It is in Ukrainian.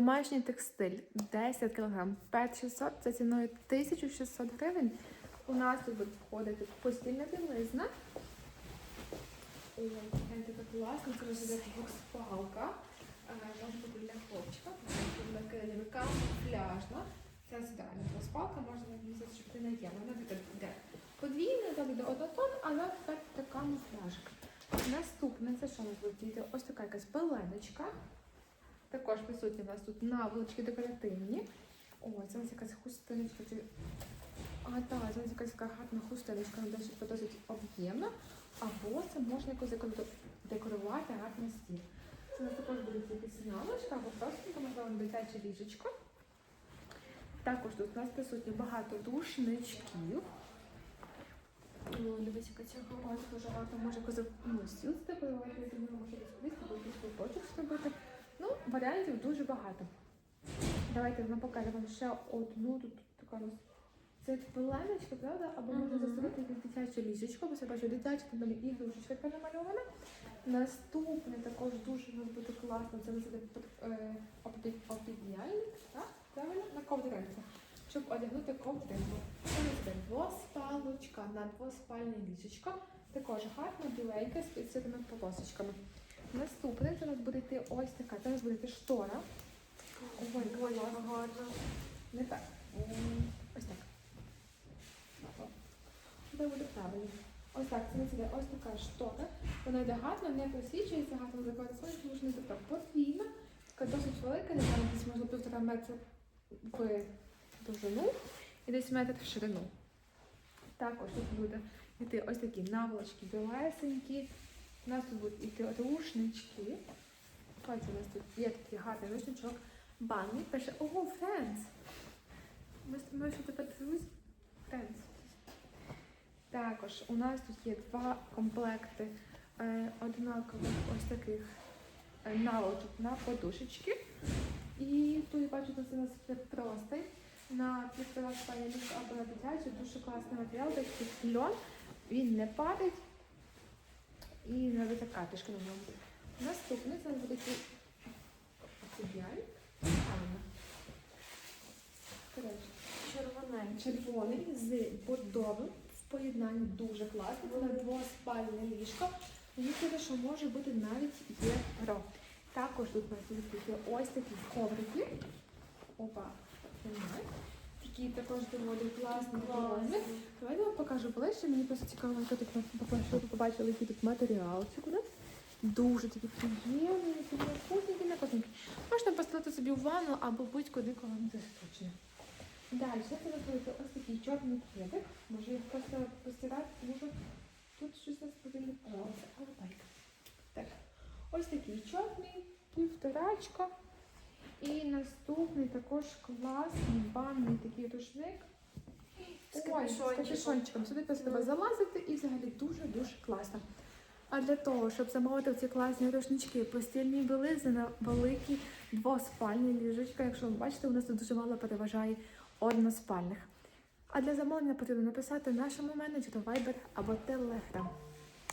Домашній текстиль 10 кг 5600 за ціною 1600 гривень. У нас тут буде входити постільна білизна. Така класна, це вже йде двохспалка. Е, Може бути для хлопчика, для керівника, пляжна. Це здальна двоспалка, можна навісити, щоб ти не є. Вона йде подвійна, далі до однотон, але тепер така муфляжка. Наступне, це що у нас буде? Ось така якась пеленочка. Також присутні у нас тут наволочки декоративні. О, це у нас якась хустиночка. А, так, це у нас якась така гарна хустиночка, вона досить, об'ємна. Або це можна якось декорувати гарний стіл. Це у нас також буде якась наволочка, або просто можливо дитяче ліжечко. Також тут у нас присутні багато душничків. Яка цього дуже гарно може якось ну, стіл думаю, може розповісти, або якийсь куточок зробити. Ну, варіантів дуже багато. Давайте ми покажемо вам ще одну тут така. Це пеленочка, правда? Або можна Мгм. заставити якесь дитяче ліжечко, бо я бачу дитяче, там далі ігрушечка така намальована. Наступне також дуже нас буде класно. Це е, обідняльник, так? Правильно? На ковдринку. Щоб одягнути ковдринку. Це двоспалочка на двоспальне ліжечко. Також гарна, біленька з підситими полосочками. Наступне це у нас буде йти ось така. Це у нас буде йти штора. Ой, гарно. Не так. Ось так. Це буде правильно. Ось так, це нас іде ось така штора. Вона йде гарно, не просвічується, гарно закладає сонце, тому що не така подвійна, така досить велика, не знаю, десь можна півтора метра в довжину і десь метр в ширину. Також тут буде йти ось такі наволочки білесенькі. У нас тут будуть йти рушнички. Ось у нас тут є такий гарний рушничок. Банний пише Ого, Friends! Ми, що тепер друзі? Friends. Також у нас тут є два комплекти е, однакових ось таких е, наволочок на подушечки. І тут що це у нас простий на півтора спальня або на дитячий. Дуже класний матеріал, такий льон. Він не падить катишки на ньому. Наступний це буде. Правильно. Червоненький. червоний з бордовим в поєднанні дуже класно. Це на двоспальне ліжко. Мені каже, що може бути навіть євро. Також тут у нас є ось такі коврики. Опа, немає. Такі також доволі класні форми. Давайте я вам покажу ближче. Мені просто цікаво, яка тут по-перше, ви побачили, який тут матеріалчик у нас. Дуже такі приємні, вкусненькі, накосненькі. Можна поставити собі в ванну або будь-куди, коли вам зручно. Далі це знаходиться ось такий чорний кедик. Може їх просто постирати, тому що тут щось нас не правилося. Але байка. Так. Ось такий чорний, півторачка. І наступний також класний банний такий рушник. З капюшончиком. Сюди просто треба залазити і взагалі дуже-дуже класно. А для того, щоб замовити ці класні рушнички, постільні білизни на великі двоспальні ліжечка, якщо ви бачите, у нас тут дуже мало переважає односпальних. А для замовлення потрібно написати нашому менеджеру Viber або Telegram.